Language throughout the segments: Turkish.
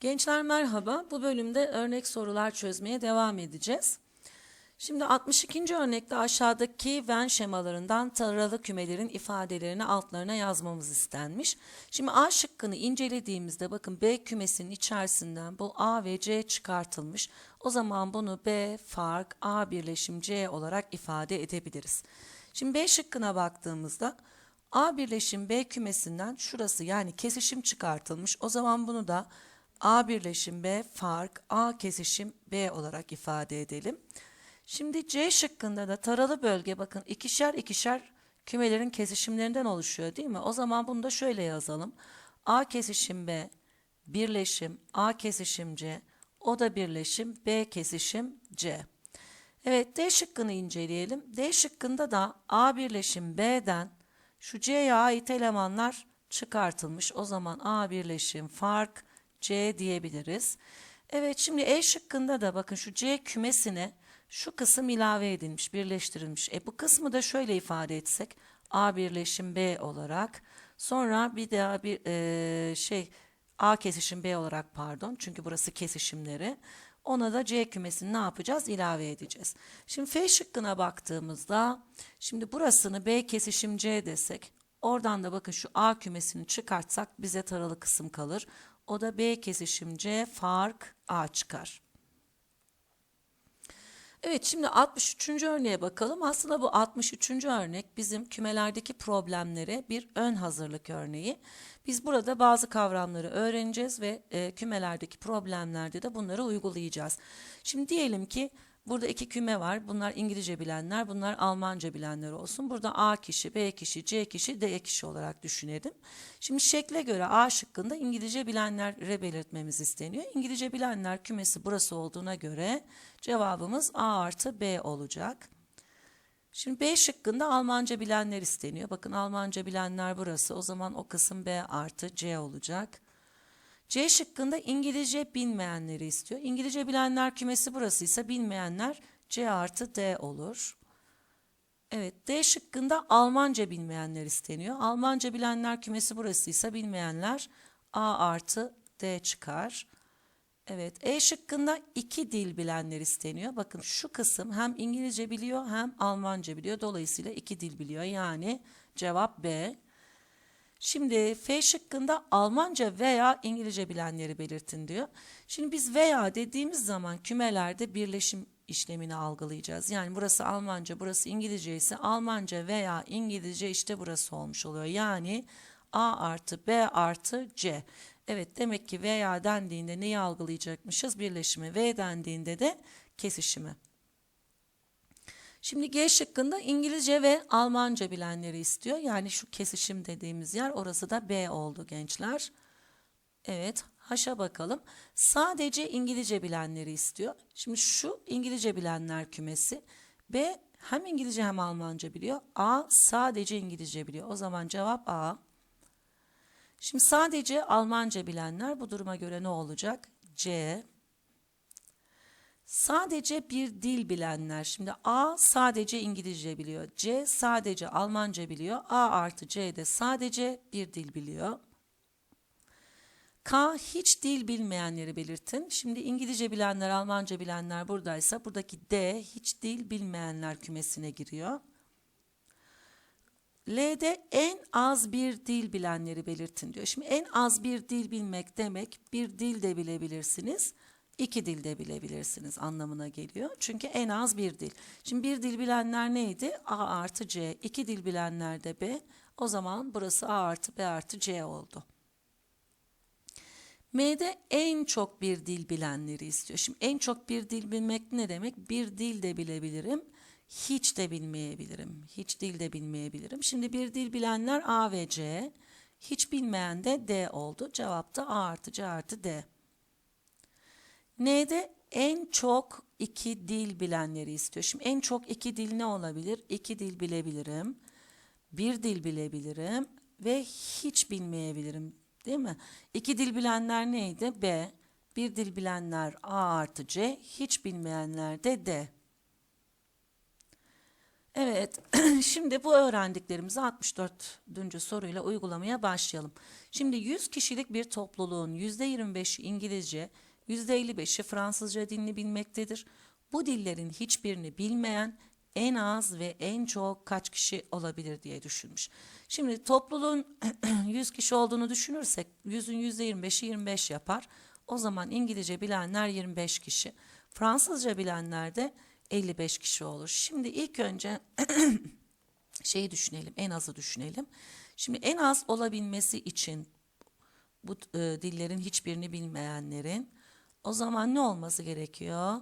Gençler merhaba. Bu bölümde örnek sorular çözmeye devam edeceğiz. Şimdi 62. örnekte aşağıdaki Venn şemalarından taralı kümelerin ifadelerini altlarına yazmamız istenmiş. Şimdi A şıkkını incelediğimizde bakın B kümesinin içerisinden bu A ve C çıkartılmış. O zaman bunu B fark A birleşim C olarak ifade edebiliriz. Şimdi B şıkkına baktığımızda A birleşim B kümesinden şurası yani kesişim çıkartılmış. O zaman bunu da A birleşim B fark A kesişim B olarak ifade edelim. Şimdi C şıkkında da taralı bölge bakın ikişer ikişer kümelerin kesişimlerinden oluşuyor değil mi? O zaman bunu da şöyle yazalım. A kesişim B birleşim A kesişim C o da birleşim B kesişim C. Evet D şıkkını inceleyelim. D şıkkında da A birleşim B'den şu C'ye ait elemanlar çıkartılmış. O zaman A birleşim fark C diyebiliriz. Evet şimdi E şıkkında da bakın şu C kümesine şu kısım ilave edilmiş, birleştirilmiş. E bu kısmı da şöyle ifade etsek A birleşim B olarak sonra bir daha bir e, şey A kesişim B olarak pardon çünkü burası kesişimleri. Ona da C kümesini ne yapacağız? İlave edeceğiz. Şimdi F şıkkına baktığımızda şimdi burasını B kesişim C desek oradan da bakın şu A kümesini çıkartsak bize taralı kısım kalır. O da B kesişim C fark A çıkar. Evet şimdi 63. örneğe bakalım. Aslında bu 63. örnek bizim kümelerdeki problemlere bir ön hazırlık örneği. Biz burada bazı kavramları öğreneceğiz ve e, kümelerdeki problemlerde de bunları uygulayacağız. Şimdi diyelim ki burada iki küme var. Bunlar İngilizce bilenler, bunlar Almanca bilenler olsun. Burada A kişi, B kişi, C kişi, D kişi olarak düşünelim. Şimdi şekle göre A şıkkında İngilizce bilenlere belirtmemiz isteniyor. İngilizce bilenler kümesi burası olduğuna göre cevabımız A artı B olacak. Şimdi B şıkkında Almanca bilenler isteniyor. Bakın Almanca bilenler burası. O zaman o kısım B artı C olacak. C şıkkında İngilizce bilmeyenleri istiyor. İngilizce bilenler kümesi burasıysa bilmeyenler C artı D olur. Evet D şıkkında Almanca bilmeyenler isteniyor. Almanca bilenler kümesi burasıysa bilmeyenler A artı D çıkar. Evet E şıkkında iki dil bilenler isteniyor. Bakın şu kısım hem İngilizce biliyor hem Almanca biliyor. Dolayısıyla iki dil biliyor. Yani cevap B. Şimdi F şıkkında Almanca veya İngilizce bilenleri belirtin diyor. Şimdi biz veya dediğimiz zaman kümelerde birleşim işlemini algılayacağız. Yani burası Almanca, burası İngilizce ise Almanca veya İngilizce işte burası olmuş oluyor. Yani A artı B artı C. Evet demek ki veya dendiğinde neyi algılayacakmışız? Birleşimi. V dendiğinde de kesişimi. Şimdi G şıkkında İngilizce ve Almanca bilenleri istiyor. Yani şu kesişim dediğimiz yer orası da B oldu gençler. Evet H'a bakalım. Sadece İngilizce bilenleri istiyor. Şimdi şu İngilizce bilenler kümesi. B hem İngilizce hem Almanca biliyor. A sadece İngilizce biliyor. O zaman cevap A. Şimdi sadece Almanca bilenler bu duruma göre ne olacak? C. Sadece bir dil bilenler. Şimdi A sadece İngilizce biliyor. C sadece Almanca biliyor. A artı C de sadece bir dil biliyor. K hiç dil bilmeyenleri belirtin. Şimdi İngilizce bilenler, Almanca bilenler buradaysa buradaki D hiç dil bilmeyenler kümesine giriyor. L'de en az bir dil bilenleri belirtin diyor. Şimdi en az bir dil bilmek demek bir dil de bilebilirsiniz, iki dil de bilebilirsiniz anlamına geliyor. Çünkü en az bir dil. Şimdi bir dil bilenler neydi? A artı C. İki dil bilenler de B. O zaman burası A artı B artı C oldu. M'de en çok bir dil bilenleri istiyor. Şimdi en çok bir dil bilmek ne demek? Bir dil de bilebilirim hiç de bilmeyebilirim. Hiç dil de bilmeyebilirim. Şimdi bir dil bilenler A ve C. Hiç bilmeyen de D oldu. Cevap da A artı C artı D. N'de en çok iki dil bilenleri istiyor. Şimdi en çok iki dil ne olabilir? İki dil bilebilirim. Bir dil bilebilirim. Ve hiç bilmeyebilirim. Değil mi? İki dil bilenler neydi? B. Bir dil bilenler A artı C. Hiç bilmeyenler de D. Evet, şimdi bu öğrendiklerimizi 64. soruyla uygulamaya başlayalım. Şimdi 100 kişilik bir topluluğun %25'i İngilizce, %55'i Fransızca dilini bilmektedir. Bu dillerin hiçbirini bilmeyen en az ve en çok kaç kişi olabilir diye düşünmüş. Şimdi topluluğun 100 kişi olduğunu düşünürsek 100'ün %25'i 25 yapar. O zaman İngilizce bilenler 25 kişi. Fransızca bilenler de 55 kişi olur. Şimdi ilk önce şeyi düşünelim, en azı düşünelim. Şimdi en az olabilmesi için bu e, dillerin hiçbirini bilmeyenlerin o zaman ne olması gerekiyor?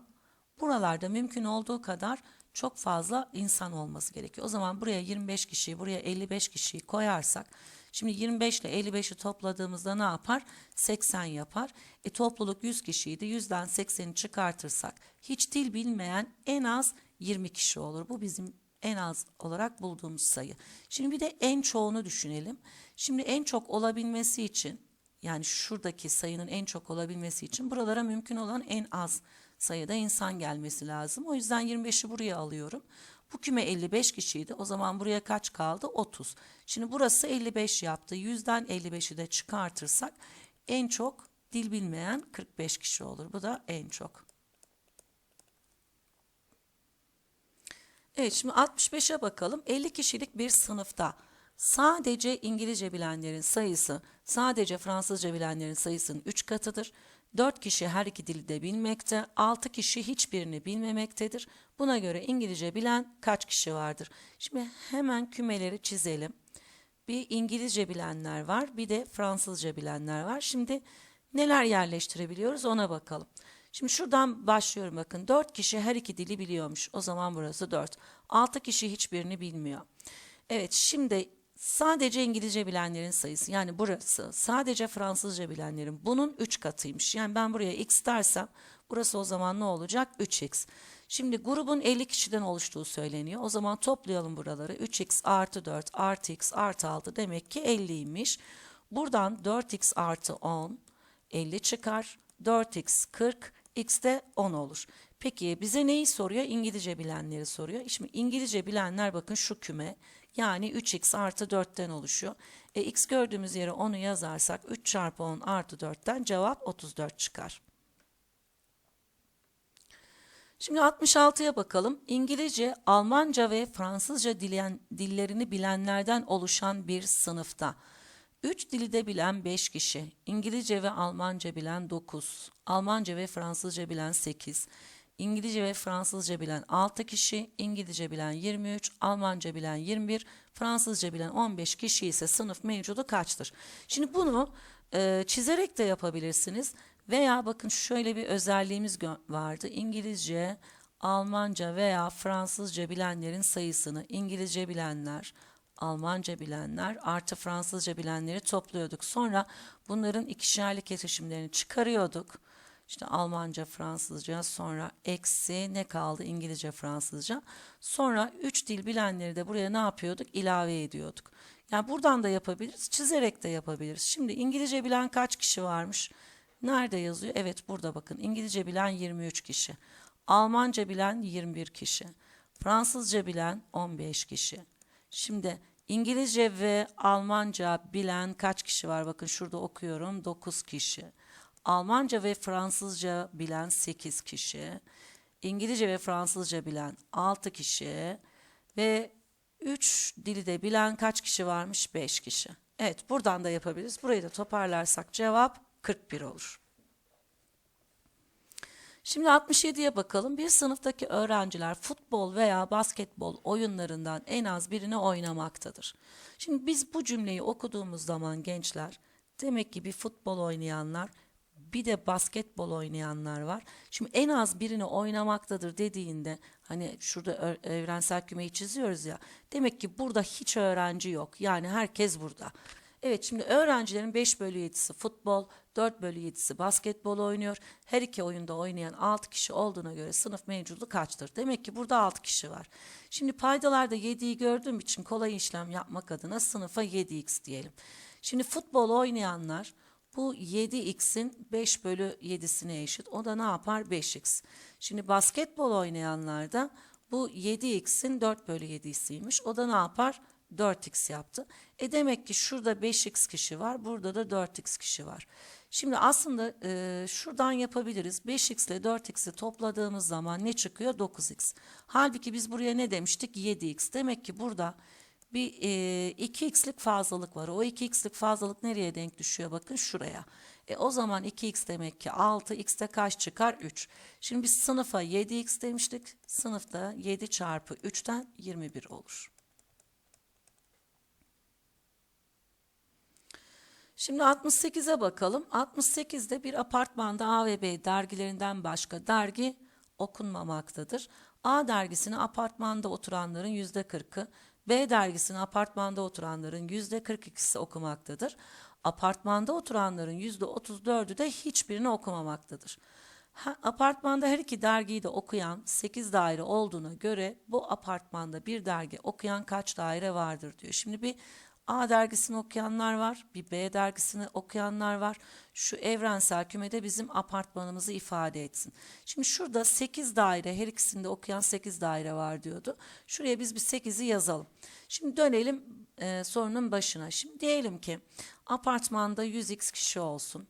Buralarda mümkün olduğu kadar çok fazla insan olması gerekiyor. O zaman buraya 25 kişiyi, buraya 55 kişiyi koyarsak Şimdi 25 ile 55'i topladığımızda ne yapar? 80 yapar. E topluluk 100 kişiydi. 100'den 80'i çıkartırsak hiç dil bilmeyen en az 20 kişi olur. Bu bizim en az olarak bulduğumuz sayı. Şimdi bir de en çoğunu düşünelim. Şimdi en çok olabilmesi için yani şuradaki sayının en çok olabilmesi için buralara mümkün olan en az sayıda insan gelmesi lazım. O yüzden 25'i buraya alıyorum. Bu küme 55 kişiydi. O zaman buraya kaç kaldı? 30. Şimdi burası 55 yaptı. 100'den 55'i de çıkartırsak en çok dil bilmeyen 45 kişi olur. Bu da en çok. Evet şimdi 65'e bakalım. 50 kişilik bir sınıfta sadece İngilizce bilenlerin sayısı sadece Fransızca bilenlerin sayısının 3 katıdır. 4 kişi her iki dili de bilmekte, 6 kişi hiçbirini bilmemektedir. Buna göre İngilizce bilen kaç kişi vardır? Şimdi hemen kümeleri çizelim. Bir İngilizce bilenler var, bir de Fransızca bilenler var. Şimdi neler yerleştirebiliyoruz ona bakalım. Şimdi şuradan başlıyorum bakın. 4 kişi her iki dili biliyormuş. O zaman burası 4. 6 kişi hiçbirini bilmiyor. Evet şimdi sadece İngilizce bilenlerin sayısı yani burası sadece Fransızca bilenlerin bunun 3 katıymış. Yani ben buraya x dersem burası o zaman ne olacak? 3x. Şimdi grubun 50 kişiden oluştuğu söyleniyor. O zaman toplayalım buraları. 3x artı 4 artı x artı 6 demek ki 50'ymiş. Buradan 4x artı 10 50 çıkar. 4x 40 x de 10 olur. Peki bize neyi soruyor? İngilizce bilenleri soruyor. Şimdi İngilizce bilenler bakın şu küme. Yani 3x artı 4'ten oluşuyor. E, x gördüğümüz yere 10'u yazarsak 3 çarpı 10 artı 4'ten cevap 34 çıkar. Şimdi 66'ya bakalım. İngilizce, Almanca ve Fransızca dilen, dillerini bilenlerden oluşan bir sınıfta. 3 dili de bilen 5 kişi, İngilizce ve Almanca bilen 9, Almanca ve Fransızca bilen 8, İngilizce ve Fransızca bilen 6 kişi, İngilizce bilen 23, Almanca bilen 21, Fransızca bilen 15 kişi ise sınıf mevcudu kaçtır? Şimdi bunu e, çizerek de yapabilirsiniz veya bakın şöyle bir özelliğimiz vardı. İngilizce, Almanca veya Fransızca bilenlerin sayısını İngilizce bilenler, Almanca bilenler artı Fransızca bilenleri topluyorduk. Sonra bunların ikişerli kesişimlerini çıkarıyorduk. İşte Almanca, Fransızca sonra eksi ne kaldı İngilizce, Fransızca. Sonra üç dil bilenleri de buraya ne yapıyorduk? İlave ediyorduk. Yani buradan da yapabiliriz, çizerek de yapabiliriz. Şimdi İngilizce bilen kaç kişi varmış? Nerede yazıyor? Evet burada bakın. İngilizce bilen 23 kişi. Almanca bilen 21 kişi. Fransızca bilen 15 kişi. Şimdi İngilizce ve Almanca bilen kaç kişi var? Bakın şurada okuyorum. 9 kişi. Almanca ve Fransızca bilen 8 kişi. İngilizce ve Fransızca bilen 6 kişi. Ve 3 dili de bilen kaç kişi varmış? 5 kişi. Evet buradan da yapabiliriz. Burayı da toparlarsak cevap 41 olur. Şimdi 67'ye bakalım. Bir sınıftaki öğrenciler futbol veya basketbol oyunlarından en az birini oynamaktadır. Şimdi biz bu cümleyi okuduğumuz zaman gençler demek ki bir futbol oynayanlar bir de basketbol oynayanlar var. Şimdi en az birini oynamaktadır dediğinde hani şurada evrensel kümeyi çiziyoruz ya. Demek ki burada hiç öğrenci yok. Yani herkes burada. Evet şimdi öğrencilerin 5 bölü 7'si futbol, 4 bölü 7'si basketbol oynuyor. Her iki oyunda oynayan 6 kişi olduğuna göre sınıf mevcudu kaçtır? Demek ki burada 6 kişi var. Şimdi paydalarda 7'yi gördüğüm için kolay işlem yapmak adına sınıfa 7x diyelim. Şimdi futbol oynayanlar bu 7x'in 5 bölü 7'sine eşit. O da ne yapar? 5x. Şimdi basketbol oynayanlar da Bu 7x'in 4 bölü 7'siymiş. O da ne yapar? 4x yaptı. E demek ki şurada 5x kişi var. Burada da 4x kişi var. Şimdi aslında e, şuradan yapabiliriz. 5x ile 4x'i topladığımız zaman ne çıkıyor? 9x. Halbuki biz buraya ne demiştik? 7x. Demek ki burada bir e, 2x'lik fazlalık var. O 2x'lik fazlalık nereye denk düşüyor? Bakın şuraya. E o zaman 2x demek ki 6, x'te kaç çıkar? 3. Şimdi biz sınıfa 7x demiştik. Sınıfta 7 çarpı 3'ten 21 olur. Şimdi 68'e bakalım. 68'de bir apartmanda A ve B dergilerinden başka dergi okunmamaktadır. A dergisini apartmanda oturanların yüzde 40'ı, B dergisini apartmanda oturanların yüzde 42'si okumaktadır. Apartmanda oturanların yüzde 34'ü de hiçbirini okumamaktadır. Ha, apartmanda her iki dergiyi de okuyan 8 daire olduğuna göre bu apartmanda bir dergi okuyan kaç daire vardır diyor. Şimdi bir A dergisini okuyanlar var, bir B dergisini okuyanlar var. Şu evrensel kümede bizim apartmanımızı ifade etsin. Şimdi şurada 8 daire, her ikisinde okuyan 8 daire var diyordu. Şuraya biz bir 8'i yazalım. Şimdi dönelim e, sorunun başına. Şimdi diyelim ki apartmanda 100x kişi olsun.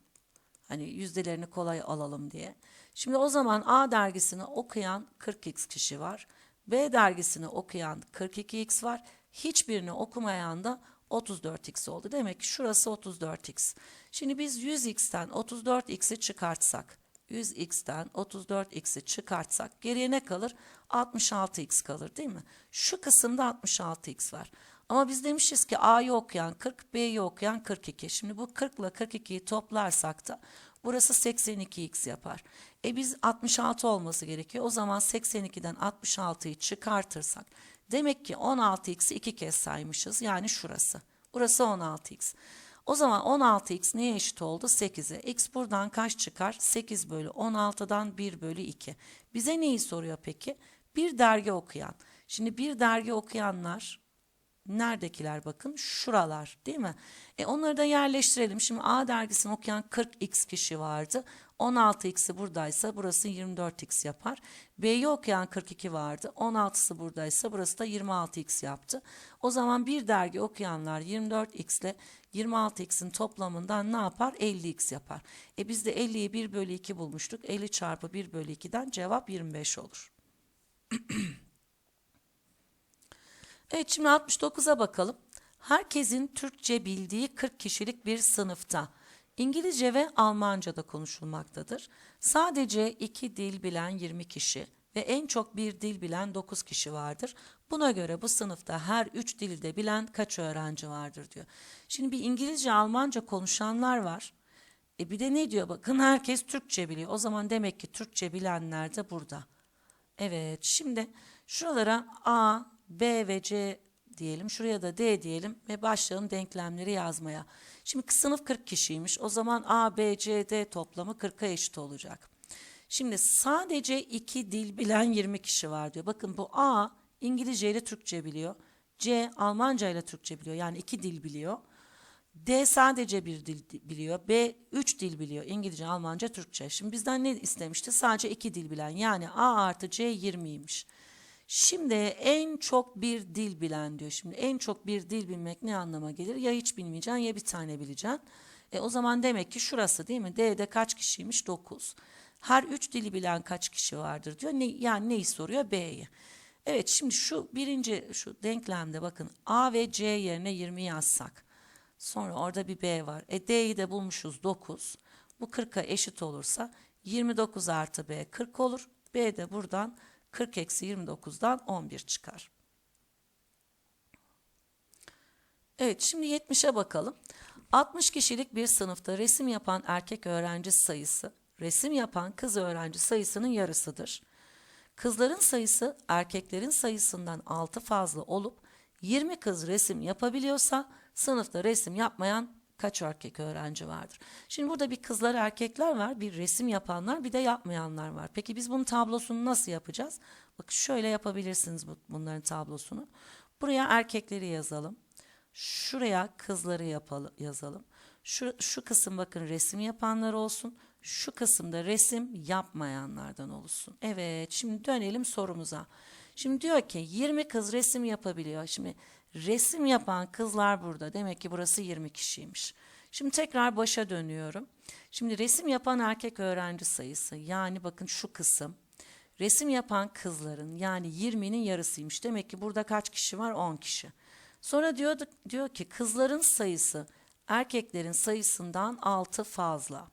Hani yüzdelerini kolay alalım diye. Şimdi o zaman A dergisini okuyan 40x kişi var. B dergisini okuyan 42x var. Hiçbirini okumayan da 34x oldu. Demek ki şurası 34x. Şimdi biz 100x'ten 34x'i çıkartsak, 100x'ten 34x'i çıkartsak geriye ne kalır? 66x kalır değil mi? Şu kısımda 66x var. Ama biz demişiz ki A'yı okuyan 40, B'yi okuyan 42. Şimdi bu 40 ile 42'yi toplarsak da burası 82x yapar. E biz 66 olması gerekiyor. O zaman 82'den 66'yı çıkartırsak Demek ki 16x'i iki kez saymışız. Yani şurası. Burası 16x. O zaman 16x neye eşit oldu? 8'e. X buradan kaç çıkar? 8 bölü 16'dan 1 bölü 2. Bize neyi soruyor peki? Bir dergi okuyan. Şimdi bir dergi okuyanlar neredekiler bakın? Şuralar değil mi? E onları da yerleştirelim. Şimdi A dergisini okuyan 40x kişi vardı. 16x'i buradaysa burası 24x yapar. B'yi okuyan 42 vardı. 16'sı buradaysa burası da 26x yaptı. O zaman bir dergi okuyanlar 24x ile 26x'in toplamından ne yapar? 50x yapar. E biz de 50'yi 1 bölü 2 bulmuştuk. 50 çarpı 1 bölü 2'den cevap 25 olur. evet şimdi 69'a bakalım. Herkesin Türkçe bildiği 40 kişilik bir sınıfta İngilizce ve Almanca da konuşulmaktadır. Sadece iki dil bilen 20 kişi ve en çok bir dil bilen 9 kişi vardır. Buna göre bu sınıfta her üç dilde bilen kaç öğrenci vardır diyor. Şimdi bir İngilizce, Almanca konuşanlar var. E bir de ne diyor bakın herkes Türkçe biliyor. O zaman demek ki Türkçe bilenler de burada. Evet şimdi şuralara A, B ve C diyelim. Şuraya da D diyelim ve başlayalım denklemleri yazmaya. Şimdi sınıf 40 kişiymiş. O zaman A, B, C, D toplamı 40'a eşit olacak. Şimdi sadece iki dil bilen 20 kişi var diyor. Bakın bu A İngilizce ile Türkçe biliyor. C Almanca ile Türkçe biliyor. Yani iki dil biliyor. D sadece bir dil biliyor. B üç dil biliyor. İngilizce, Almanca, Türkçe. Şimdi bizden ne istemişti? Sadece iki dil bilen. Yani A artı C 20'ymiş. Şimdi en çok bir dil bilen diyor. Şimdi en çok bir dil bilmek ne anlama gelir? Ya hiç bilmeyeceksin ya bir tane bileceksin. E o zaman demek ki şurası değil mi? D'de kaç kişiymiş? 9. Her üç dili bilen kaç kişi vardır diyor. Ne, yani neyi soruyor? B'yi. Evet şimdi şu birinci şu denklemde bakın A ve C yerine 20 yazsak. Sonra orada bir B var. E D'yi de bulmuşuz 9. Bu 40'a eşit olursa 29 artı B 40 olur. B de buradan 40 eksi 29'dan 11 çıkar. Evet şimdi 70'e bakalım. 60 kişilik bir sınıfta resim yapan erkek öğrenci sayısı resim yapan kız öğrenci sayısının yarısıdır. Kızların sayısı erkeklerin sayısından 6 fazla olup 20 kız resim yapabiliyorsa sınıfta resim yapmayan kaç erkek öğrenci vardır? Şimdi burada bir kızlar erkekler var, bir resim yapanlar, bir de yapmayanlar var. Peki biz bunun tablosunu nasıl yapacağız? Bak şöyle yapabilirsiniz bunların tablosunu. Buraya erkekleri yazalım. Şuraya kızları yapalım, yazalım. Şu, şu kısım bakın resim yapanlar olsun. Şu kısımda resim yapmayanlardan olsun. Evet şimdi dönelim sorumuza. Şimdi diyor ki 20 kız resim yapabiliyor. Şimdi resim yapan kızlar burada. Demek ki burası 20 kişiymiş. Şimdi tekrar başa dönüyorum. Şimdi resim yapan erkek öğrenci sayısı yani bakın şu kısım resim yapan kızların yani 20'nin yarısıymış. Demek ki burada kaç kişi var? 10 kişi. Sonra diyor, diyor ki kızların sayısı erkeklerin sayısından 6 fazla.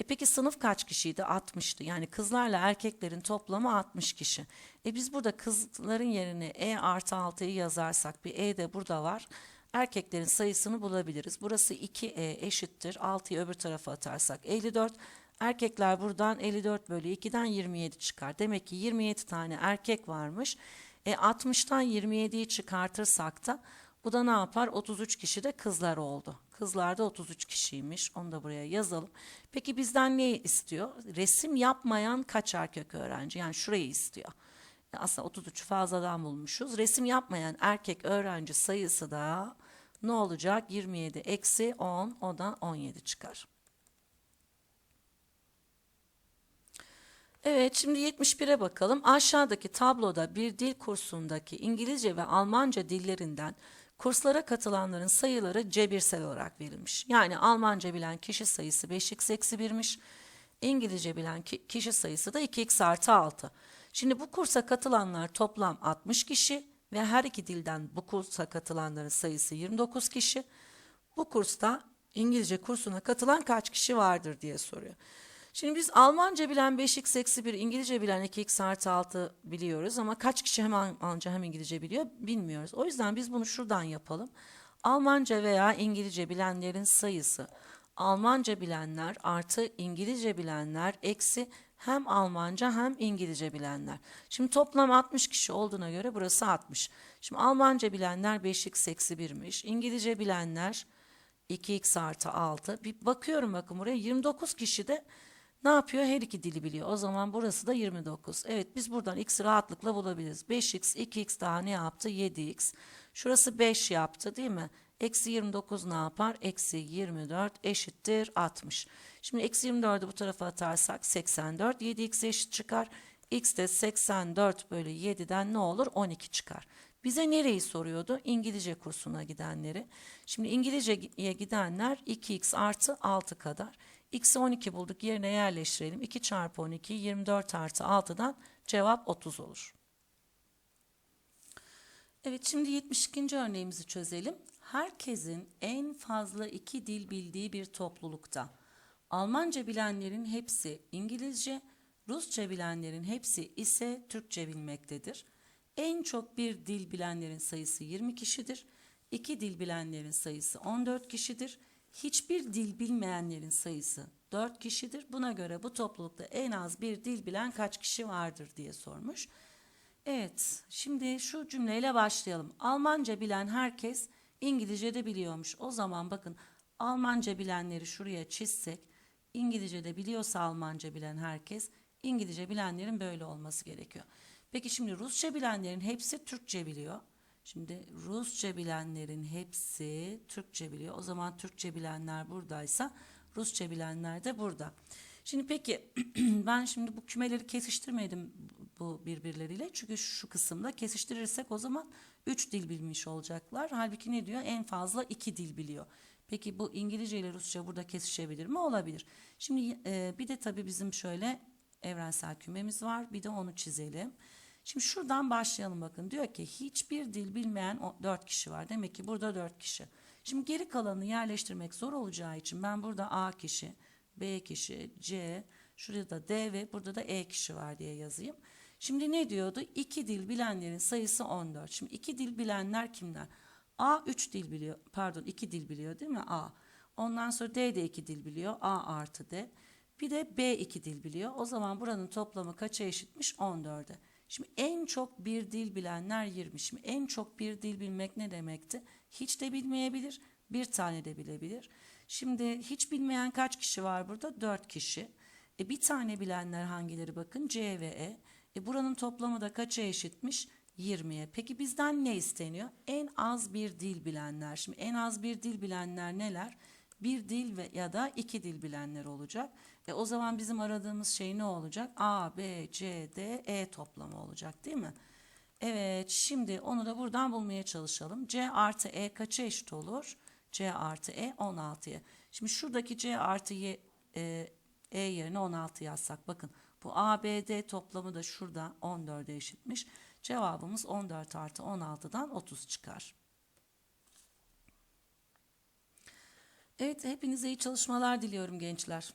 E peki sınıf kaç kişiydi? 60'tı. Yani kızlarla erkeklerin toplamı 60 kişi. E biz burada kızların yerine E artı 6'yı yazarsak bir E de burada var. Erkeklerin sayısını bulabiliriz. Burası 2E eşittir. 6'yı öbür tarafa atarsak 54. Erkekler buradan 54 bölü 2'den 27 çıkar. Demek ki 27 tane erkek varmış. E 60'tan 27'yi çıkartırsak da bu da ne yapar? 33 kişi de kızlar oldu. Kızlar da 33 kişiymiş. Onu da buraya yazalım. Peki bizden ne istiyor? Resim yapmayan kaç erkek öğrenci? Yani şurayı istiyor. Aslında 33 fazladan bulmuşuz. Resim yapmayan erkek öğrenci sayısı da ne olacak? 27 eksi 10 o da 17 çıkar. Evet şimdi 71'e bakalım. Aşağıdaki tabloda bir dil kursundaki İngilizce ve Almanca dillerinden kurslara katılanların sayıları cebirsel olarak verilmiş. Yani Almanca bilen kişi sayısı 5x eksi 1'miş. İngilizce bilen ki- kişi sayısı da 2x artı 6. Şimdi bu kursa katılanlar toplam 60 kişi ve her iki dilden bu kursa katılanların sayısı 29 kişi. Bu kursta İngilizce kursuna katılan kaç kişi vardır diye soruyor. Şimdi biz Almanca bilen 5x eksi 1, İngilizce bilen 2x artı 6 biliyoruz ama kaç kişi hem Almanca hem İngilizce biliyor bilmiyoruz. O yüzden biz bunu şuradan yapalım. Almanca veya İngilizce bilenlerin sayısı Almanca bilenler artı İngilizce bilenler eksi hem Almanca hem İngilizce bilenler. Şimdi toplam 60 kişi olduğuna göre burası 60. Şimdi Almanca bilenler 5x eksi 1'miş. İngilizce bilenler 2x artı 6. Bir bakıyorum bakın buraya 29 kişi de ne yapıyor? Her iki dili biliyor. O zaman burası da 29. Evet biz buradan x'i rahatlıkla bulabiliriz. 5x, 2x daha ne yaptı? 7x. Şurası 5 yaptı değil mi? Eksi 29 ne yapar? Eksi 24 eşittir 60. Şimdi eksi 24'ü bu tarafa atarsak 84. 7x eşit çıkar. x de 84 bölü 7'den ne olur? 12 çıkar. Bize nereyi soruyordu? İngilizce kursuna gidenleri. Şimdi İngilizceye gidenler 2x artı 6 kadar. X'i 12 bulduk yerine yerleştirelim. 2 çarpı 12 24 artı 6'dan cevap 30 olur. Evet şimdi 72. örneğimizi çözelim. Herkesin en fazla iki dil bildiği bir toplulukta Almanca bilenlerin hepsi İngilizce, Rusça bilenlerin hepsi ise Türkçe bilmektedir. En çok bir dil bilenlerin sayısı 20 kişidir. İki dil bilenlerin sayısı 14 kişidir. Hiçbir dil bilmeyenlerin sayısı 4 kişidir. Buna göre bu toplulukta en az bir dil bilen kaç kişi vardır diye sormuş. Evet, şimdi şu cümleyle başlayalım. Almanca bilen herkes İngilizce de biliyormuş. O zaman bakın Almanca bilenleri şuraya çizsek, İngilizce de biliyorsa Almanca bilen herkes, İngilizce bilenlerin böyle olması gerekiyor. Peki şimdi Rusça bilenlerin hepsi Türkçe biliyor. Şimdi Rusça bilenlerin hepsi Türkçe biliyor. O zaman Türkçe bilenler buradaysa Rusça bilenler de burada. Şimdi peki ben şimdi bu kümeleri kesiştirmedim bu birbirleriyle. Çünkü şu kısımda kesiştirirsek o zaman 3 dil bilmiş olacaklar. Halbuki ne diyor? En fazla 2 dil biliyor. Peki bu İngilizce ile Rusça burada kesişebilir mi? Olabilir. Şimdi e, bir de tabii bizim şöyle evrensel kümemiz var. Bir de onu çizelim. Şimdi şuradan başlayalım bakın. Diyor ki hiçbir dil bilmeyen 4 kişi var. Demek ki burada 4 kişi. Şimdi geri kalanını yerleştirmek zor olacağı için ben burada A kişi, B kişi, C, şurada da D ve burada da E kişi var diye yazayım. Şimdi ne diyordu? İki dil bilenlerin sayısı 14. Şimdi iki dil bilenler kimler? A 3 dil biliyor. Pardon 2 dil biliyor değil mi? A. Ondan sonra D de 2 dil biliyor. A artı D. Bir de B 2 dil biliyor. O zaman buranın toplamı kaça eşitmiş? 14'e. Şimdi en çok bir dil bilenler 20. Şimdi en çok bir dil bilmek ne demekti? Hiç de bilmeyebilir, bir tane de bilebilir. Şimdi hiç bilmeyen kaç kişi var burada? 4 kişi. E bir tane bilenler hangileri bakın? C ve E. E buranın toplamı da kaça eşitmiş? 20'ye. Peki bizden ne isteniyor? En az bir dil bilenler. Şimdi en az bir dil bilenler neler? Bir dil ve ya da iki dil bilenler olacak. E o zaman bizim aradığımız şey ne olacak? A, B, C, D, E toplamı olacak değil mi? Evet şimdi onu da buradan bulmaya çalışalım. C artı E kaça eşit olur? C artı E 16'ya. Şimdi şuradaki C artı Y, e, E yerine 16 yazsak bakın bu ABD toplamı da şurada 14'e eşitmiş. Cevabımız 14 artı 16'dan 30 çıkar. Evet hepinize iyi çalışmalar diliyorum gençler.